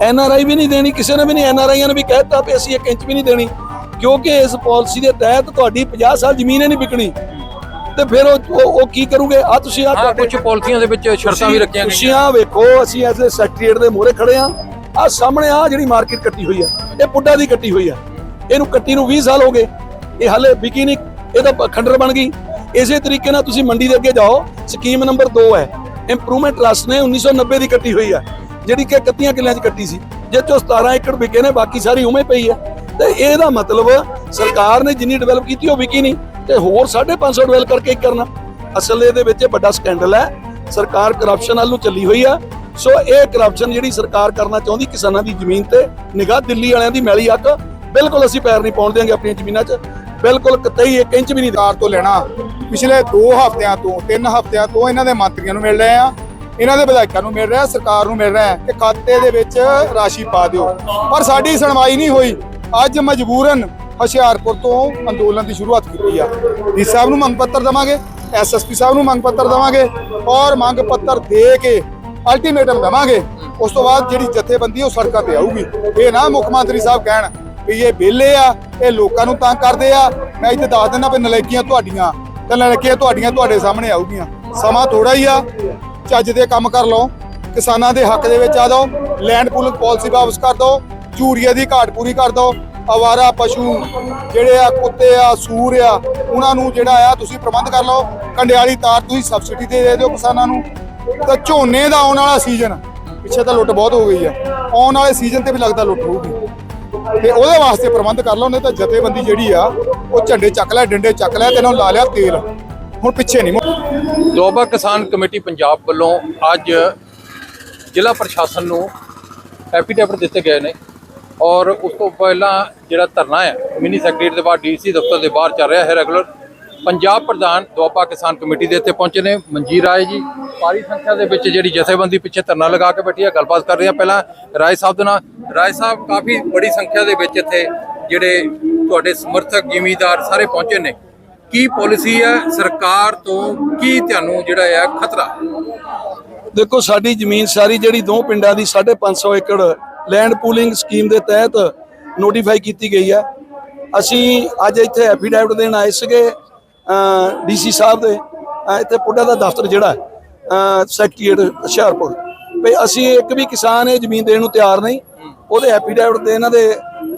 N R I ਵੀ ਨਹੀਂ ਦੇਣੀ ਕਿਸੇ ਨੇ ਵੀ ਨਹੀਂ ਐਨ ਆਰ ਆਈਆਂ ਨੇ ਵੀ ਕਹਿਤਾ ਵੀ ਅਸੀਂ 1 ਇੰਚ ਵੀ ਨਹੀਂ ਦੇਣੀ ਕਿਉਂਕਿ ਇਸ ਪਾਲਿਸੀ ਦੇ ਤਹਿਤ ਤੁਹਾਡੀ 50 ਸਾਲ ਜ਼ਮੀਨ ਹੀ ਨਹੀਂ ਵਿਕਣੀ। ਤੇ ਫਿਰ ਉਹ ਉਹ- ਕੀ ਕਰੂਗੇ? ਆ ਤੁਸੀਂ ਆ ਕੁਝ ਪਾਲਿਸੀਆਂ ਦੇ ਵਿੱਚ ਸ਼ਰਤਾਂ ਵੀ ਰੱਖੀਆਂ ਤੁਸੀਂ ਗਈਆਂ ਆਹ ਵੇਖੋ ਅਸੀਂ ਐਜ਼ ਸੈਕਟਰੀਏਟ ਦੇ ਮੂਹਰੇ ਖੜੇ ਆ ਆ ਸਾਹਮਣੇ ਆ ਜਿਹੜੀ ਮਾਰਕੀਟ ਕੱਟੀ ਹੋਈ ਆ ਇਹ ਪੁੱਡਾ ਦੀ ਕੱਟੀ ਹੋਈ ਆ। ਇਹਨੂੰ ਕੱਟੀ ਨੂੰ 20 ਸਾਲ ਹੋ ਗਏ। ਇਹ ਹਲੇ ਵਿਕੀ ਨਹੀਂ ਇਹ ਤਾਂ ਖੰਡਰ ਬਣ ਗਈ। ਇਸੇ ਤਰੀਕੇ ਨਾਲ ਤੁਸੀਂ ਮੰਡੀ ਦੇ ਅੱਗੇ ਜਾਓ ਸਕੀਮ ਨੰਬਰ 2 ਹੈ। ਇੰਪਰੂਵਮੈਂਟ ਟਰਸਟ ਨੇ 1990 ਦੀ ਕੱਟੀ ਹੋਈ ਆ। ਜਿਹੜੀ ਕਿ 31 ਕਿੱਲਿਆਂ 'ਚ ਕੱਟੀ ਸੀ ਜਿਸ ਚੋਂ 17 ਏਕੜ ਵਿਕੇ ਨੇ, ਬਾਕੀ ਸਾਰੀ ਉਵੇਂ ਪਈ ਆ ਤੇ ਇਹਦਾ ਮਤਲਬ ਸਰਕਾਰ ਨੇ ਜਿੰਨੀ ਡਿਵੈਲਪ ਕੀਤੀ, ਉਹ ਵਿਕੀ ਨਹੀਂ, ਤੇ ਹੋਰ 550 ਡਿਵੈਲਪ ਕਰਕੇ ਕਰਨਾ। ਅਸਲ ਇਹਦੇ ਵਿੱਚ ਵੱਡਾ ਸਕੈਂਡਲ ਹੈ। ਸਰਕਾਰ ਕਰਪਸ਼ਨ ਵੱਲ ਨੂੰ ਚੱਲੀ ਹੋਈ ਆ। ਸੋ ਇਹ ਕਰਪਸ਼ਨ ਜਿਹੜੀ ਸਰਕਾਰ ਕਰਨਾ ਚਾਹੁੰਦੀ, ਕਿਸਾਨਾਂ ਦੀ ਜ਼ਮੀਨ ਤੇ, ਨਿਗਾਹ ਦਿੱਲੀ ਵਾਲਿਆਂ ਦੀ ਮੈਲੀ ਅੱਖ ਬਿਲਕੁਲ ਅਸੀਂ ਪੈਰ ਨਹੀਂ ਪਾਉਣ ਦੇਾਂਗੇ ਆਪਣੀਆਂ ਜ਼ਮੀਨਾਂ 'ਚ। ਬਿਲਕੁਲ ਕਤਈ 1 ਇੰਚ ਵੀ ਨਹੀਂ। ਸਰਕਾਰ ਤੋਂ ਲੈਣਾ। ਪਿਛਲੇ 2 ਹਫ਼ਤਿਆਂ ਤੋਂ 3 ਹਫ਼ਤਿਆਂ ਤੋਂ ਇਹਨਾਂ ਦੇ ਮੰਤਰੀਆਂ ਨੂੰ ਮਿਲ ਰਹੇ ਆ। ਇਹਨਾਂ ਦੇ ਵਿਧਾਇਕਾਂ ਨੂੰ ਮਿਲ ਰਿਹਾ, ਸਰਕਾਰ ਨੂੰ ਮਿਲ ਰਿਹਾ ਕਿ ਖਾਤੇ ਦੇ ਵਿੱਚ ਰਾਸ਼ੀ ਪਾ ਦਿਓ। ਪਰ ਸਾਡੀ ਸੁਣਵਾਈ ਨਹੀਂ ਹੋਈ। ਅੱਜ ਮਜਬੂਰਨ ਹੁਸ਼ਿਆਰਪੁਰ ਤੋਂ ਅੰਦੋਲਨ ਦੀ ਸ਼ੁਰੂਆਤ ਕੀਤੀ ਆ। ਡੀ ਸਾਹਿਬ ਨੂੰ ਮੰਗ ਪੱਤਰ ਦਵਾਂਗੇ ਐਸਐਸਪੀ ਸਾਹਿਬ ਨੂੰ ਮੰਗ ਪੱਤਰ ਦਵਾਂਗੇ ਔਰ ਮੰਗ ਪੱਤਰ ਦੇ ਕੇ ਅਲਟੀਮੇਟਮ ਦਵਾਂਗੇ। ਉਸ ਤੋਂ ਬਾਅਦ ਜਿਹੜੀ ਜਥੇਬੰਦੀ ਉਹ ਸੜਕਾਂ ਤੇ ਆਊਗੀ। ਇਹ ਨਾ ਮੁੱਖ ਮੰਤਰੀ ਸਾਹਿਬ ਕਹਿਣ ਵੀ ਇਹ ਵਿਹਲੇ ਆ, ਇਹ ਲੋਕਾਂ ਨੂੰ ਤੰਗ ਕਰਦੇ ਆ। ਮੈਂ ਇੱਥੇ ਦੱਸ ਦਿੰਦਾ ਵੀ ਨਲਾਇਕੀਆਂ ਤੁਹਾਡੀਆਂ, ਤੇ ਨਲਾਇਕੀਆਂ ਤੁਹਾਡੀਆਂ ਤੁਹਾਡੇ ਸਾਹਮਣੇ ਆਊਗੀਆਂ। ਸਮਾਂ ਥੋੜਾ ਹੀ ਆ। ਚੱਜ ਦੇ ਕੰਮ ਕਰ ਲਓ, ਕਿਸਾਨਾਂ ਦੇ ਹੱਕ ਦੇ ਵਿੱਚ ਆ ਜਾਓ ਲੈਂਡ ਪੂਲਿੰਗ ਪਾਲਿਸੀ ਵਾਪਸ ਕਰ ਦਿਓ ਝੂਰੀਏ ਦੀ ਘਾਟ ਪੂਰੀ ਕਰ ਦਿਓ, ਆਵਾਰਾ ਪਸ਼ੂ ਜਿਹੜੇ ਆ, ਕੁੱਤੇ ਆ, ਸੂਰ ਆ, ਉਹਨਾਂ ਨੂੰ ਜਿਹੜਾ ਆ ਤੁਸੀਂ ਪ੍ਰਬੰਧ ਕਰ ਲਓ, ਕੰਡਿਆਲੀ ਤਾਰ ਤੁਸੀਂ ਸਬਸਿਡੀ ਤੇ ਦੇ ਦਿਓ ਕਿਸਾਨਾਂ ਨੂੰ। ਤਾਂ ਝੋਨੇ ਦਾ ਆਉਣ ਵਾਲਾ ਸੀਜ਼ਨ ਪਿੱਛੇ ਤਾਂ ਲੁੱਟ ਬਹੁਤ ਹੋ ਗਈ ਆ। ਆਉਣ ਵਾਲੇ ਸੀਜ਼ਨ ਤੇ ਵੀ ਲੱਗਦਾ ਲੁੱਟ ਹੋਊਗੀ। ਤੇ ਉਹਦੇ ਵਾਸਤੇ ਪ੍ਰਬੰਧ ਕਰ ਲਓ, ਨਹੀਂ ਤਾਂ ਜਥੇਬੰਦੀ ਜਿਹੜੀ ਆ, ਉਹ ਝੰਡੇ ਚੱਕ ਲੈ, ਡੰਡੇ ਚੱਕ ਲੈ ਤੇ ਇਹਨਾਂ ਨੂੰ ਲਾ ਲਿਆ ਤੇਲ। ਹੁਣ ਪਿੱਛੇ ਨਹੀਂ ਮੁੜ- ਦੁਆਬਾ ਕਿਸਾਨ ਕਮੇਟੀ ਪੰਜਾਬ ਵੱਲੋਂ ਅੱਜ ਜ਼ਿਲ੍ਹਾ ਪ੍ਰਸ਼ਾਸਨ ਨੂੰ ਐਫੀਡੇਵਿਟ ਦਿੱਤੇ ਗਏ ਨੇ ਔਰ ਉਸ ਤੋਂ ਪਹਿਲਾਂ ਜਿਹੜਾ ਧਰਨਾ ਹੈ, ਮਿਨੀ ਸੈਕਟਰੀਏਟ ਦੇ ਬਾਹਰ ਡੀਸੀ ਦਫ਼ਤਰ ਦੇ ਬਾਹਰ ਚੱਲ ਰਿਹਾ ਹੈ ਰੈਗੂਲਰ ਪੰਜਾਬ ਪ੍ਰਧਾਨ ਦੁਆਬਾ ਕਿਸਾਨ ਕਮੇਟੀ ਦੇ ਇੱਥੇ ਪਹੁੰਚੇ ਨੇ, ਮਨਜੀਤ ਰਾਏ ਜੀ। ਭਾਰੀ ਸੰਖਿਆ ਦੇ ਵਿੱਚ ਜਿਹੜੀ ਜਥੇਬੰਦੀ ਪਿੱਛੇ ਧਰਨਾ ਲਗਾ ਕੇ ਬੈਠੀ ਹੈ, ਗੱਲਬਾਤ ਕਰ ਰਹੇ ਹਾਂ ਪਹਿਲਾਂ ਰਾਏ ਸਾਹਿਬ ਦੇ ਨਾਲ। ਰਾਏ ਸਾਹਿਬ, ਕਾਫੀ ਬੜੀ ਸੰਖਿਆ ਦੇ ਵਿੱਚ ਇੱਥੇ ਜਿਹੜੇ ਤੁਹਾਡੇ ਸਮਰਥਕ ਜ਼ਿਮੀਦਾਰ ਸਾਰੇ ਪਹੁੰਚੇ ਨੇ। ਕੀ ਪਾਲਿਸੀ ਹੈ ਸਰਕਾਰ ਤੋਂ? ਕੀ ਤੁਹਾਨੂੰ ਜਿਹੜਾ ਆ ਖਤਰਾ? ਦੇਖੋ, ਸਾਡੀ ਜ਼ਮੀਨ ਸਾਰੀ ਜਿਹੜੀ ਦੋ ਪਿੰਡਾਂ ਦੀ 550 ਏਕੜ ਲੈਂਡ ਪੂਲਿੰਗ ਸਕੀਮ ਦੇ ਤਹਿਤ ਨੋਟੀਫਾਈ ਕੀਤੀ ਗਈ ਹੈ। ਅਸੀਂ ਅੱਜ ਇੱਥੇ ਐਫੀਡੈਵਿਟ ਦੇਣ ਆਏ ਸੀਗੇ ਡੀਸੀ ਸਾਹਿਬ ਦੇ। ਇੱਥੇ ਪੁੱਡਾ ਦਾ ਦਫ਼ਤਰ ਜਿਹੜਾ ਸੈਕਟਰੀਏਟ ਹੁਸ਼ਿਆਰਪੁਰ। ਵੀ ਅਸੀਂ ਇੱਕ ਵੀ ਕਿਸਾਨ ਇਹ ਜ਼ਮੀਨ ਦੇਣ ਨੂੰ ਤਿਆਰ ਨਹੀਂ, ਉਹਦੇ ਐਫੀਡੈਵਿਟ ਦੇ ਇਹਨਾਂ ਦੇ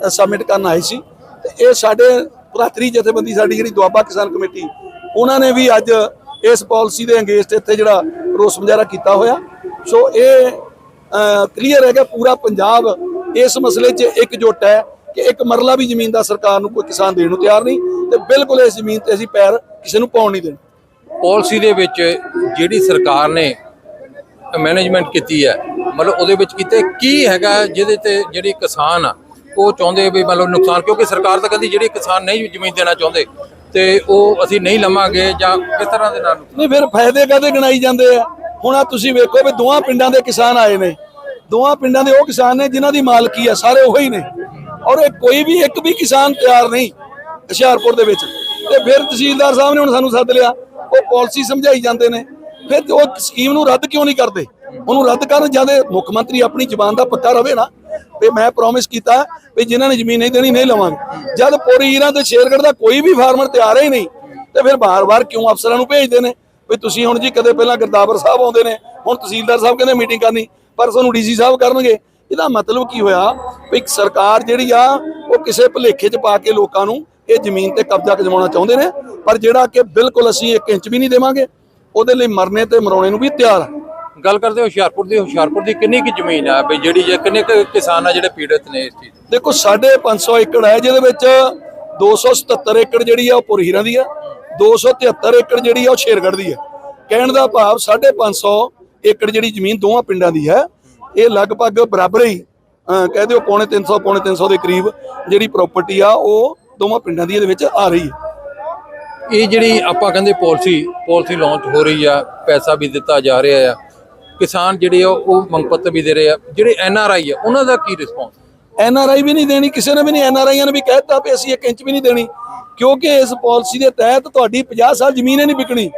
ਸਬਮਿਟ ਕਰਨ ਆਏ ਸੀ। ਤੇ ਇਹ ਸਾਡੇ ਭਰਾਤਰੀ ਜਥੇਬੰਦੀ ਸਾਡੀ ਜਿਹੜੀ ਦੁਆਬਾ ਕਿਸਾਨ ਕਮੇਟੀ, ਉਹਨਾਂ ਨੇ ਵੀ ਅੱਜ ਇਸ ਪਾਲਿਸੀ ਦੇ ਅੰਗੇਸਟ ਇੱਥੇ ਜਿਹੜਾ ਰੋਸ ਮੁਜ਼ਾਹਰਾ ਕੀਤਾ ਹੋਇਆ। ਸੋ ਇਹ ਕਲੀਅਰ ਹੈ ਕਿ ਪੂਰਾ ਪੰਜਾਬ ਇਸ ਮਸਲੇ 'ਚ ਇਕਜੁੱਟ ਹੈ ਕਿ ਇੱਕ ਮਰਲਾ ਵੀ ਜ਼ਮੀਨ ਦਾ ਸਰਕਾਰ ਨੂੰ ਕੋਈ ਕਿਸਾਨ ਦੇਣ ਨੂੰ ਤਿਆਰ ਨਹੀਂ ਤੇ ਬਿਲਕੁਲ ਇਸ ਜ਼ਮੀਨ ਤੇ ਅਸੀਂ ਪੈਰ ਕਿਸੇ ਨੂੰ ਪਾਉਣ ਨਹੀਂ ਦੇਣਾ। ਪਾਲਿਸੀ ਦੇ ਵਿੱਚ ਜਿਹੜੀ ਸਰਕਾਰ ਨੇ ਮੈਨੇਜਮੈਂਟ ਕੀਤੀ ਹੈ, ਮਤਲਬ ਉਹਦੇ ਵਿੱਚ ਕੀਤੇ ਕੀ ਹੈਗਾ ਜਿਹਦੇ ਤੇ ਜਿਹੜੇ ਕਿਸਾਨ ਆ ਉਹ ਚਾਹੁੰਦੇ ਵੀ ਮਤਲਬ ਨੁਕਸਾਨ, ਕਿਉਂਕਿ ਸਰਕਾਰ ਤਾਂ ਕਹਿੰਦੀ ਜਿਹੜੇ ਕਿਸਾਨ ਨਹੀਂ ਜ਼ਮੀਨ ਦੇਣਾ ਚਾਹੁੰਦੇ, ਤੇ ਉਹ ਅਸੀਂ ਨਹੀਂ ਲਵਾਂਗੇ ਜਾਂ ਕਿਸ ਤਰ੍ਹਾਂ ਦੇ ਨਾਲ ਨਹੀਂ, ਫਿਰ ਫਾਇਦੇ ਕਾਦੇ ਗਣਾਈ ਜਾਂਦੇ ਆ? ਹੁਣ ਆ ਤੁਸੀਂ ਵੇਖੋ ਵੀ ਦੋਹਾਂ ਪਿੰਡਾਂ ਦੇ ਕਿਸਾਨ ਆਏ ਨੇ। ਦੋਹਾਂ ਪਿੰਡਾਂ ਦੇ ਉਹ ਕਿਸਾਨ ਨੇ ਜਿਨ੍ਹਾਂ ਦੀ ਮਾਲਕੀ ਆ, ਸਾਰੇ ਉਹੀ ਨੇ। ਔਰ ਇਹ ਕੋਈ ਵੀ ਇੱਕ ਵੀ ਕਿਸਾਨ ਤਿਆਰ ਨਹੀਂ ਹੁਸ਼ਿਆਰਪੁਰ ਦੇ ਵਿੱਚ। ਤੇ ਫਿਰ ਤਹਿਸੀਲਦਾਰ ਸਾਹਿਬ ਨੇ ਹੁਣ ਸਾਨੂੰ ਸੱਦ ਲਿਆ, ਉਹ ਪਾਲਿਸੀ ਸਮਝਾਈ ਜਾਂਦੇ ਨੇ। ਫਿਰ ਉਹ ਸਕੀਮ ਨੂੰ ਰੱਦ ਕਿਉਂ ਨਹੀਂ ਕਰਦੇ? ਉਹਨੂੰ ਰੱਦ ਕਰਨ ਜਾਂਦੇ ਮੁੱਖ ਮੰਤਰੀ ਆਪਣੀ ਜ਼ਬਾਨ ਦਾ ਪੱਕਾ ਰਵੇ ਨਾ। ਤੇ ਮੈਂ ਪ੍ਰੋਮਿਸ ਕੀਤਾ ਵੀ ਜਿਨ੍ਹਾਂ ਨੇ ਜ਼ਮੀਨ ਨਹੀਂ ਦੇਣੀ, ਨਹੀਂ ਲਵਾਂਗੇ। ਜਦ ਪੂਰੀ ਹੀਰਾਂ ਤੇ ਸ਼ੇਰਗੜ੍ਹ ਦਾ ਕੋਈ ਵੀ ਫਾਰਮਰ ਤਿਆਰ ਹੀ ਨਹੀਂ, ਤੇ ਫਿਰ ਬਾਰ-ਬਾਰ ਕਿਉਂ ਅਫਸਰਾਂ ਨੂੰ ਭੇਜਦੇ ਨੇ? ਵੀ ਤੁਸੀਂ ਹੁਣ ਜੀ ਕਦੇ ਪਹਿਲਾਂ ਗਰਦਾਵਰ ਸਾਹਿਬ ਆਉਂਦੇ ਨੇ, ਹੁਣ ਤਹਿਸੀਲਦਾਰ ਸਾਹਿਬ ਕਹਿੰਦੇ ਮੀਟਿੰਗ ਕਰਨੀ, ਪਰ ਤੁਹਾਨੂੰ ਡੀਸੀ ਸਾਹਿਬ ਕਰਨਗੇ। ਇਹਦਾ ਮਤਲਬ ਕੀ ਹੋਇਆ? ਵੀ ਸਰਕਾਰ ਜਿਹੜੀ ਆ, ਉਹ ਕਿਸੇ ਭੁਲੇਖੇ 'ਚ ਪਾ ਕੇ ਲੋਕਾਂ ਨੂੰ ਇਹ ਜ਼ਮੀਨ ਤੇ ਕਬਜ਼ਾ ਜਮਾਉਣਾ ਚਾਹੁੰਦੇ ਨੇ, ਪਰ ਜਿਹੜਾ ਕਿ ਬਿਲਕੁਲ ਅਸੀਂ 1 ਇੰਚ ਵੀ ਨਹੀਂ ਦੇਵਾਂਗੇ, ਉਹਦੇ ਲਈ ਮਰਨੇ ਤੇ ਮਰਾਉਣੇ ਨੂੰ ਵੀ ਤਿਆਰ ਆ। ਗੱਲ ਕਰਦੇ ਹਾਂ ਹੁਸ਼ਿਆਰਪੁਰ ਦੀ ਹੁਸ਼ਿਆਰਪੁਰ ਦੀ ਕਿੰਨੀ ਕੀ ਜ਼ਮੀਨ ਆ ਵੀ ਜਿਹੜੀ ਜੇ ਕਿੰਨੇ ਕੁ ਕਿਸਾਨ ਆ ਜਿਹੜੇ ਪੀੜਤ ਨੇ ਇਸ ਚੀਜ਼? ਦੇਖੋ 550 ਏਕੜ ਹੈ ਜਿਹਦੇ ਵਿੱਚ 277 ਏਕੜ ਜਿਹੜੀ ਆ ਉਹ ਪੁਰਹੀਰਾਂ ਦੀ ਆ 273 ਏਕੜ ਜਿਹੜੀ ਆ ਉਹ ਸ਼ੇਰਗੜ੍ਹ ਦੀ ਆ ਕਹਿਣ ਦਾ ਭਾਵ 550 ਏਕੜ ਜਿਹੜੀ ਜ਼ਮੀਨ ਦੋਵਾਂ ਪਿੰਡਾਂ ਦੀ ਹੈ ਇਹ ਲਗਭਗ ਬਰਾਬਰ ਹੀ ਅਹ ਕਹਿ ਦਿਓ ਪੌਣੇ 300 ਪੌਣੇ 300 ਦੇ ਕਰੀਬ ਜਿਹੜੀ ਪ੍ਰਾਪਰਟੀ ਆ ਉਹ ਦੋਵਾਂ ਪਿੰਡਾਂ ਦੀ ਇਹਦੇ ਵਿੱਚ ਆ ਰਹੀ ਹੈ ਇਹ ਜਿਹੜੀ ਆਪਾਂ ਕਹਿੰਦੇ ਪਾਲਿਸੀ ਪਾਲਿਸੀ ਲਾਂਚ ਹੋ ਰਹੀ ਆ ਪੈਸਾ ਵੀ ਦਿੱਤਾ ਜਾ ਰਿਹਾ ਆ ਕਿਸਾਨ ਜਿਹੜੇ ਆ ਉਹ ਮੰਗ ਪੱਤਰ ਵੀ ਦੇ ਰਹੇ ਆ। ਜਿਹੜੇ ਐਨ ਆਰ ਆਈ ਆ ਉਹਨਾਂ ਦਾ ਕੀ ਰਿਸਪੌਂਸ ਐਨ ਆਰ ਆਈ ਵੀ ਨਹੀਂ ਦੇਣੀ ਕਿਸੇ ਨੇ ਵੀ ਨਹੀਂ ਐਨ ਆਰ ਆਈਆਂ ਨੇ ਵੀ ਕਹਿਤਾ ਵੀ ਅਸੀਂ 1 ਇੰਚ ਵੀ ਨਹੀਂ ਦੇਣੀ। ਕਿਉਂਕਿ ਇਸ ਪਾਲਿਸੀ ਦੇ ਤਹਿਤ ਤੁਹਾਡੀ 50 ਸਾਲ ਜ਼ਮੀਨ ਹੀ ਨਹੀਂ ਵਿਕਣੀ।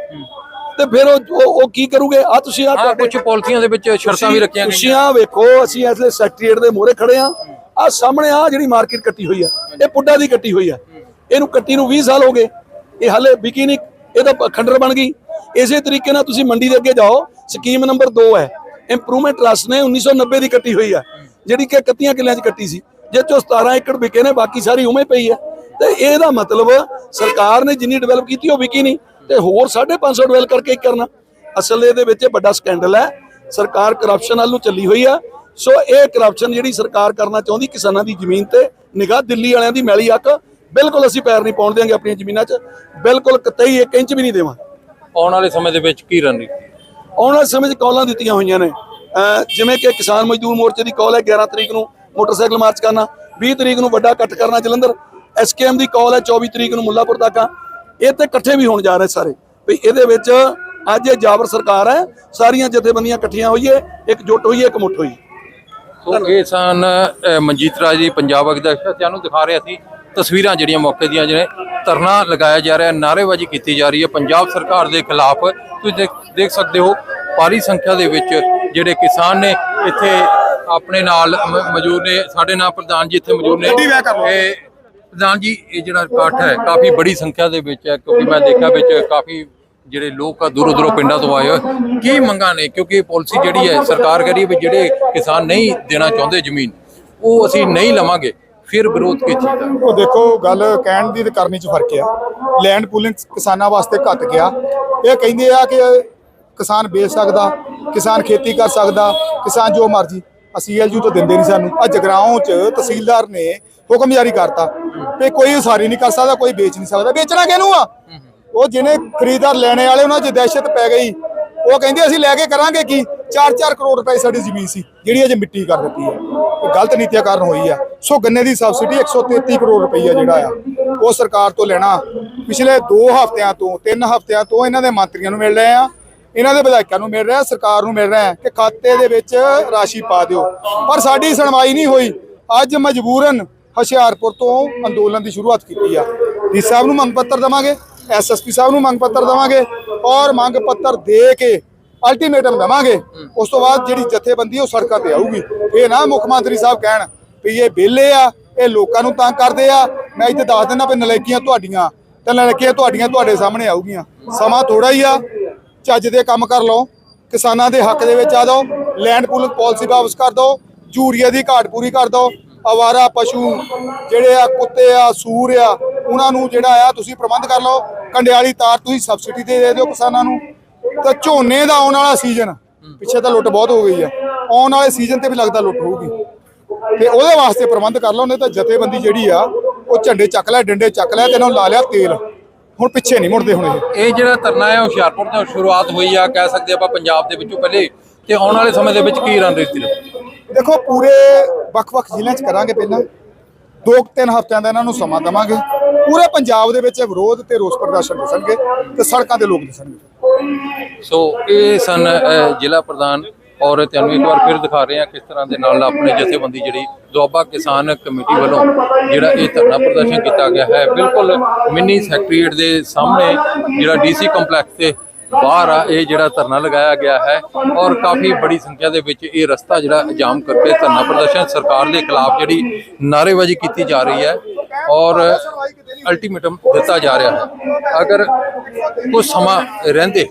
ਤੇ ਫਿਰ ਉਹ ਉਹ- ਕੀ ਕਰੂਗੇ? ਆ ਤੁਸੀਂ ਆ ਕੁਝ ਪਾਲਿਸੀਆਂ ਦੇ ਵਿੱਚ ਸ਼ਰਤਾਂ ਵੀ ਰੱਖੀਆਂ ਤੁਸੀਂ ਗਈਆਂ ਆਹ ਵੇਖੋ ਅਸੀਂ ਇਸਲੇ ਸੈਕਟਰੀਏਟ ਦੇ ਮੋਹਰੇ ਖੜੇ ਆ ਆ ਸਾਹਮਣੇ ਆ ਜਿਹੜੀ ਮਾਰਕੀਟ ਕੱਟੀ ਹੋਈ ਆ ਇਹ ਪੁੱਡਾ ਦੀ ਕੱਟੀ ਹੋਈ ਆ। ਇਹਨੂੰ ਕੱਟੀ ਨੂੰ 20 ਸਾਲ ਹੋ ਗਏ। ਇਹ ਹਲੇ ਵਿਕੀ ਨਹੀਂ ਇਹਦਾ ਪ- ਖੰਡਰ ਬਣ ਗਈ। ਇਸੇ ਤਰੀਕੇ ਨਾਲ ਤੁਸੀਂ ਮੰਡੀ ਦੇ ਅੱਗੇ ਜਾਓ। ਸਕੀਮ ਨੰਬਰ 2 ਹੈ। ਇੰਪਰੂਵਮੈਂਟ ਟਰਸਟ ਨੇ 1990 ਦੀ ਕੱਟੀ ਹੋਈ ਹੈ। ਜਿਹੜੀ ਕਿ 31 ਕਿੱਲਿਆਂ 'ਚ ਕੱਟੀ ਸੀ। ਜੇ ਚੋਂ 17 ਏਕੜ ਵਿਕੇ ਨੇ, ਬਾਕੀ ਸਾਰੀ ਉਵੇਂ ਪਈ ਆ ਤੇ ਇਹਦਾ ਮਤਲਬ ਸਰਕਾਰ ਨੇ ਜਿੰਨੀ ਡਿਵੈਲਪ ਕੀਤੀ ਉਹ ਵਿਕੀ ਨਹੀਂ। ਤੇ ਹੋਰ 550 ਡਿਵੈਲਪ ਕਰਕੇ ਕਰਨਾ। ਅਸਲ ਇਹਦੇ ਵਿੱਚ ਇਹ ਵੱਡਾ ਸਕੈਂਡਲ ਹੈ। ਸਰਕਾਰ ਕਰਪਸ਼ਨ ਵੱਲ ਨੂੰ ਚੱਲੀ ਹੋਈ ਆ। ਸੋ ਇਹ ਕਰਪਸ਼ਨ ਜਿਹੜੀ ਸਰਕਾਰ ਕਰਨਾ ਚਾਹੁੰਦੀ ਕਿਸਾਨਾਂ ਦੀ ਜ਼ਮੀਨ ਤੇ, ਨਿਗਾਹ ਦਿੱਲੀ ਵਾਲਿਆਂ ਦੀ ਮੈਲੀ ਅੱਕ, ਬਿਲਕੁਲ ਅਸੀਂ ਪੈਰ ਨਹੀਂ ਪਾਉਣ ਦੇਵਾਂਗੇ ਆਪਣੀਆਂ ਜ਼ਮੀਨਾਂ 'ਚ। ਬਿਲਕੁਲ ਕਤਈ 1 ਇੰਚ ਵੀ ਨਹੀਂ ਦੇਵਾਂ ਆਉਣ ਵਾਲੇ ਸਮੇਂ ਦੇ ਵਿੱਚ ਕੀ ਰਣਨੀਤੀ? ਆਉਣ ਵਾਲੇ ਸਮੇਂ 'ਚ ਕਾਲਾਂ ਦਿੱਤੀਆਂ ਹੋਈਆਂ ਨੇ। ਜਿਵੇਂ ਕਿ ਕਿਸਾਨ ਮਜ਼ਦੂਰ ਮੋਰਚੇ ਦੀ ਕਾਲ ਹੈ 11 ਤਰੀਕ ਨੂੰ ਮੋਟਰਸਾਈਕਲ ਮਾਰਚ ਕਰਨਾ 20 ਤਰੀਕ ਨੂੰ ਵੱਡਾ ਇਕੱਠ ਕਰਨਾ ਜਲੰਧਰ, ਐਸਕੇਐਮ ਦੀ ਕਾਲ ਹੈ 24 ਤਰੀਕ ਨੂੰ ਮੁੱਲਾਪੁਰ ਤੱਕ ਆ। ਇਹ ਤੇ ਇਕੱਠੇ ਵੀ ਹੋਣ ਜਾ ਰਹੇ ਸਾਰੇ। ਵੀ ਇਹਦੇ ਵਿੱਚ ਅੱਜ ਇਹ ਜਾਬਰ ਸਰਕਾਰ ਹੈ, ਸਾਰੀਆਂ ਜਥੇਬੰਦੀਆਂ ਇਕੱਠੀਆਂ ਹੋਈਏ, ਇੱਕ ਜੁੱਟ ਹੋਈਏ, ਇੱਕ ਮੁੱਠ ਹੋਈ ਇਹ ਸਨ ਮਨਜੀਤ ਰਾਜ ਜੀ, ਪੰਜਾਬ ਅਧਿਕਸ਼ ਤੁਹਾਨੂੰ ਦਿਖਾ ਰਿਹਾ ਸੀ ਤਸਵੀਰਾਂ ਜਿਹੜੀਆਂ ਮੌਕੇ ਦੀਆਂ ਜਿਹੜੇ ਧਰਨਾ ਲਗਾਇਆ ਜਾ ਰਿਹਾ ਨਾਅਰੇਬਾਜ਼ੀ ਕੀਤੀ ਜਾ ਰਹੀ ਹੈ। ਪੰਜਾਬ ਸਰਕਾਰ ਦੇ ਖਿਲਾਫ ਤੁਸੀਂ ਦੇਖ ਸਕਦੇ ਹੋ ਭਾਰੀ ਸੰਖਿਆ ਦੇ ਵਿੱਚ ਜਿਹੜੇ ਕਿਸਾਨ ਨੇ ਇੱਥੇ ਆਪਣੇ ਨਾਲ ਮੌਜੂਦ ਨੇ। ਸਾਡੇ ਨਾਲ ਪ੍ਰਧਾਨ ਜੀ ਇੱਥੇ ਮੌਜੂਦ ਨੇ। ਇਹ ਪ੍ਰਧਾਨ ਜੀ ਇਹ ਜਿਹੜਾ ਇਕੱਠ ਹੈ ਕਾਫੀ ਬੜੀ ਸੰਖਿਆ ਦੇ ਵਿੱਚ ਹੈ ਕਿਉਂਕਿ ਮੈਂ ਦੇਖਿਆ ਵਿੱਚ ਕਾਫੀ ਜਿਹੜੇ ਲੋਕ ਆ ਦੂਰੋਂ ਦੂਰੋਂ ਪਿੰਡਾਂ ਤੋਂ ਆਏ ਹੋਏ। ਕੀ ਮੰਗਾਂ ਨੇ? ਕਿਉਂਕਿ ਪਾਲਿਸੀ ਜਿਹੜੀ ਹੈ ਸਰਕਾਰ ਕਰੀ ਵੀ ਜਿਹੜੇ ਕਿਸਾਨ ਨਹੀਂ ਦੇਣਾ ਚਾਹੁੰਦੇ ਜ਼ਮੀਨ ਉਹ ਅਸੀਂ ਨਹੀਂ ਲਵਾਂਗੇ। ਫਿਰ ਵਿਰੋਧ ਦਾ ਉਹ ਦੇਖੋ ਗੱਲ ਕਹਿਣ ਦੀ ਤੇ ਕਰਨੀ ਚ ਫ਼ਰਕ ਆ। ਲੈਂਡ ਪੂਲਿੰਗ ਕਿਸਾਨਾਂ ਵਾਸਤੇ ਘਟ ਗਿਆ। ਇਹ ਕਹਿੰਦੇ ਆ ਕਿ ਕਿਸਾਨ ਵੇਚ ਸਕਦਾ ਕਿਸਾਨ ਖੇਤੀ ਕਰ ਸਕਦਾ ਕਿਸਾਨ ਜੋ ਮਰਜ਼ੀ। ਸੀਐਲਯੂ ਤੋਂ ਦਿੰਦੇ ਨਹੀਂ ਸਾਨੂੰ। ਆ ਜਗਰਾਉਂ ਚ ਤਹਿਸੀਲਦਾਰ ਨੇ ਹੁਕਮ ਜਾਰੀ ਕਰਤਾ ਵੀ ਕੋਈ ਉਸਾਰੀ ਨਹੀਂ ਕਰ ਸਕਦਾ ਕੋਈ ਵੇਚ ਨਹੀਂ ਸਕਦਾ। ਵੇਚਣਾ ਕਿਹਨੂੰ ਆ? ਉਹ ਜਿਹਨੇ ਖਰੀਦਦਾਰ ਲੈਣੇ ਵਾਲੇ ਉਹਨਾਂ 'ਚ ਦਹਿਸ਼ਤ ਪੈ ਗਈ। ਉਹ ਕਹਿੰਦੇ ਅਸੀਂ ਲੈ ਕੇ ਕਰਾਂਗੇ ਕੀ? 4-4 ਕਰੋੜ ਰੁਪਏ ਸਾਡੀ ਜ਼ਮੀਨ ਸੀ, ਜਿਹੜੀ ਅਜੇ ਮਿੱਟੀ ਕਰ ਦਿੱਤੀ ਹੈ। ਇਹ ਗਲਤ ਨੀਤੀਆਂ ਕਾਰਨ ਹੋਈ ਆ। ਸੋ ਗੰਨੇ ਦੀ ਸਬਸਿਡੀ 133 ਕਰੋੜ ਰੁਪਈਆ ਜਿਹੜਾ ਆ, ਉਹ ਸਰਕਾਰ ਤੋਂ ਲੈਣਾ। ਪਿਛਲੇ 2 ਹਫ਼ਤਿਆਂ ਤੋਂ 3 ਹਫ਼ਤਿਆਂ ਤੋਂ ਇਹਨਾਂ ਦੇ ਮੰਤਰੀਆਂ ਨੂੰ ਮਿਲ ਰਹੇ ਆ, ਇਹਨਾਂ ਦੇ ਵਿਧਾਇਕਾਂ ਨੂੰ ਮਿਲ ਰਿਹਾ, ਸਰਕਾਰ ਨੂੰ ਮਿਲ ਰਿਹਾ ਕਿ ਖਾਤੇ ਦੇ ਵਿੱਚ ਰਾਸ਼ੀ ਪਾ ਦਿਓ। ਪਰ ਸਾਡੀ ਸੁਣਵਾਈ ਨਹੀਂ ਹੋਈ। ਅੱਜ ਮਜਬੂਰਨ ਹੁਸ਼ਿਆਰਪੁਰ ਤੋਂ ਅੰਦੋਲਨ ਦੀ ਸ਼ੁਰੂਆਤ ਕੀਤੀ ਆ। ਡੀ ਸਾਹਿਬ ਨੂੰ ਮੰਗ ਪੱਤਰ ਦਵਾਂਗੇ। ਐਸਐਸਪੀ ਸਾਹਿਬ ਨੂੰ ਮੰਗ ਪੱਤਰ ਦੇਵਾਂਗੇ ਔਰ ਮੰਗ ਪੱਤਰ ਦੇ ਕੇ ਅਲਟੀਮੇਟਮ ਦੇਵਾਂਗੇ। ਉਸ ਤੋਂ ਬਾਅਦ ਜਿਹੜੀ ਜਥੇਬੰਦੀ ਉਹ ਸੜਕਾਂ ਤੇ ਆਊਗੀ। ਇਹ ਨਾ ਮੁੱਖ ਮੰਤਰੀ ਸਾਹਿਬ ਕਹਿਣ ਵੀ ਇਹ ਵਿਹਲੇ ਆ, ਇਹ ਲੋਕਾਂ ਨੂੰ ਤੰਗ ਕਰਦੇ ਆ। ਮੈਂ ਇੱਥੇ ਦੱਸ ਦਿੰਦਾ ਵੀ ਨਲਾਇਕੀਆਂ ਤੁਹਾਡੀਆਂ, ਤੇ ਨਲਾਇਕੀਆਂ ਤੁਹਾਡੀਆਂ ਤੁਹਾਡੇ ਸਾਹਮਣੇ ਆਊਗੀਆਂ। ਸਮਾਂ ਥੋੜਾ ਹੀ ਆ, ਚੱਜ ਦੇ ਕੰਮ ਕਰ ਲਓ, ਕਿਸਾਨਾਂ ਦੇ ਹੱਕ ਦੇ ਵਿੱਚ ਆ ਜਾਓ ਲੈਂਡ ਪੂਲਿੰਗ ਪਾਲਿਸੀ ਵਾਪਸ ਕਰ ਦਿਓ, ਯੂਰੀਆ ਦੀ ਘਾਟ ਪੂਰੀ ਕਰ ਦਿਓ। ਆਵਾਰਾ ਪਸ਼ੂ ਜਿਹੜੇ ਆ, ਕੁੱਤੇ ਆ, ਸੂਰ ਆ, ਉਹਨਾਂ ਨੂੰ ਜਿਹੜਾ ਆ, ਤੁਸੀਂ ਪ੍ਰਬੰਧ ਕਰ ਲਓ। ਕੰਡਿਆਲੀ ਤਾਰ ਤੁਸੀਂ ਸਬਸਿਡੀ ਤੇ ਦੇ ਦਿਓ ਕਿਸਾਨਾਂ ਨੂੰ। ਤਾਂ ਝੋਨੇ ਦਾ ਆਉਣ ਵਾਲਾ ਸੀਜ਼ਨ ਪਿੱਛੇ ਤਾਂ ਲੁੱਟ ਬਹੁਤ ਹੋ ਗਈ ਆ। ਆਉਣ ਵਾਲੇ ਸੀਜ਼ਨ ਤੇ ਵੀ ਲੱਗਦਾ ਲੁੱਟ ਹੋਊਗੀ। ਤੇ ਉਹਦੇ ਵਾਸਤੇ ਪ੍ਰਬੰਧ ਕਰ ਲਓ ਨਹੀਂ ਤਾਂ ਜਥੇਬੰਦੀ ਜਿਹੜੀ ਆ ਉਹ ਝੰਡੇ ਚੱਕ ਲੈ ਡੰਡੇ ਚੱਕ ਲੈ ਤੇ ਇਹਨਾਂ ਨੂੰ ਲਾ ਲਿਆ ਤੇਲ। ਹੁਣ ਪਿੱਛੇ ਨਹੀਂ ਮੁੜਦੇ ਹੁਣ ਇਹ। ਇਹ ਜਿਹੜਾ ਧਰਨਾ ਹੈ ਹੁਸ਼ਿਆਰਪੁਰ ਤੋਂ ਸ਼ੁਰੂਆਤ ਹੋਈ ਆ ਕਹਿ ਸਕਦੇ ਆਪਾਂ ਪੰਜਾਬ ਦੇ ਵਿੱਚੋਂ ਪਹਿਲੇ ਤੇ ਆਉਣ ਵਾਲੇ ਸਮੇਂ ਦੇ ਵਿੱਚ ਕੀ ਰਣਨੀਤੀ ਦੇਖੋ ਪੂਰੇ ਵੱਖ-ਵੱਖ ਜ਼ਿਲ੍ਹਿਆਂ 'ਚ ਕਰਾਂਗੇ ਪਹਿਲਾਂ। ਦੋ ਕੁ ਤਿੰਨ ਹਫ਼ਤਿਆਂ ਦਾ ਇਹਨਾਂ ਨੂੰ ਸਮਾਂ ਦੇਵਾਂਗੇ। ਪੂਰੇ ਪੰਜਾਬ ਦੇ ਵਿੱਚ ਵਿਰੋਧ ਤੇ ਰੋਸ ਪ੍ਰਦਰਸ਼ਨ ਦਿਸਣਗੇ ਤੇ ਸੜਕਾਂ ਤੇ ਲੋਕ ਦਿਸਣਗੇ। ਸੋ ਇਹ ਸਨ ਜ਼ਿਲ੍ਹਾ ਪ੍ਰਧਾਨ ਔਰ ਤੁਹਾਨੂੰ ਇੱਕ ਵਾਰ ਫਿਰ ਦਿਖਾ ਰਹੇ ਹਾਂ ਕਿਸ ਤਰ੍ਹਾਂ ਦੇ ਨਾਲ ਆਪਣੇ ਜਥੇਬੰਦੀ ਜਿਹੜੀ ਦੁਆਬਾ ਕਿਸਾਨ ਕਮੇਟੀ ਵੱਲੋਂ ਜਿਹੜਾ ਇਹ ਧਰਨਾ ਪ੍ਰਦਰਸ਼ਨ ਕੀਤਾ ਗਿਆ ਹੈ। ਬਿਲਕੁਲ ਮਿੰਨੀ ਸੈਕਟਰੀਏਟ ਦੇ ਸਾਹਮਣੇ ਜਿਹੜਾ ਡੀਸੀ ਕੰਪਲੈਕਸ ਤੇ ਬਾਹਰ ਆ, ਇਹ ਜਿਹੜਾ ਧਰਨਾ ਲਗਾਇਆ ਗਿਆ ਹੈ ਔਰ ਕਾਫੀ ਬੜੀ ਸੰਖਿਆ ਦੇ ਵਿੱਚ ਇਹ ਰਸਤਾ ਜਿਹੜਾ ਜਾਮ ਕਰਕੇ ਧਰਨਾ ਪ੍ਰਦਰਸ਼ਨ ਸਰਕਾਰ ਦੇ ਖਿਲਾਫ ਜਿਹੜੀ ਨਾਅਰੇਬਾਜ਼ੀ ਕੀਤੀ ਜਾ ਰਹੀ ਹੈ ਔਰ ਅਲਟੀਮੇਟਮ ਦਿੱਤਾ ਜਾ ਰਿਹਾ ਹੈ। ਅਗਰ ਕੁਝ ਸਮਾਂ ਰਹਿੰਦੇ,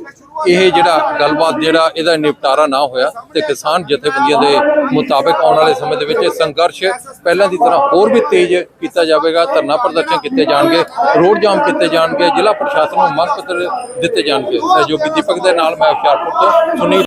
ਇਹ ਜਿਹੜਾ ਗੱਲਬਾਤ ਜਿਹੜਾ ਇਹਦਾ ਨਿਪਟਾਰਾ ਨਾ ਹੋਇਆ ਤੇ ਕਿਸਾਨ ਜਥੇਬੰਦੀਆਂ ਦੇ ਮੁਤਾਬਕ ਆਉਣ ਵਾਲੇ ਸਮੇਂ ਦੇ ਵਿੱਚ ਸੰਘਰਸ਼ ਪਹਿਲਾਂ ਦੀ ਤਰ੍ਹਾਂ ਹੋਰ ਵੀ ਤੇਜ਼ ਕੀਤਾ ਜਾਵੇਗਾ, ਧਰਨਾ ਪ੍ਰਦਰਸ਼ਨ ਕੀਤੇ ਜਾਣਗੇ, ਰੋਡ ਜਾਮ ਕੀਤੇ ਜਾਣਗੇ, ਜ਼ਿਲ੍ਹਾ ਪ੍ਰਸ਼ਾਸਨ ਨੂੰ ਮੰਗ ਪੱਤਰ ਦਿੱਤੇ ਜਾਣਗੇ। ਸਹਿਯੋਗੀ ਦੀਪਕ ਦੇ ਨਾਲ ਮੈਂ ਹੁਸ਼ਿਆਰਪੁਰ ਤੋਂ ਸੁਨੀਲ।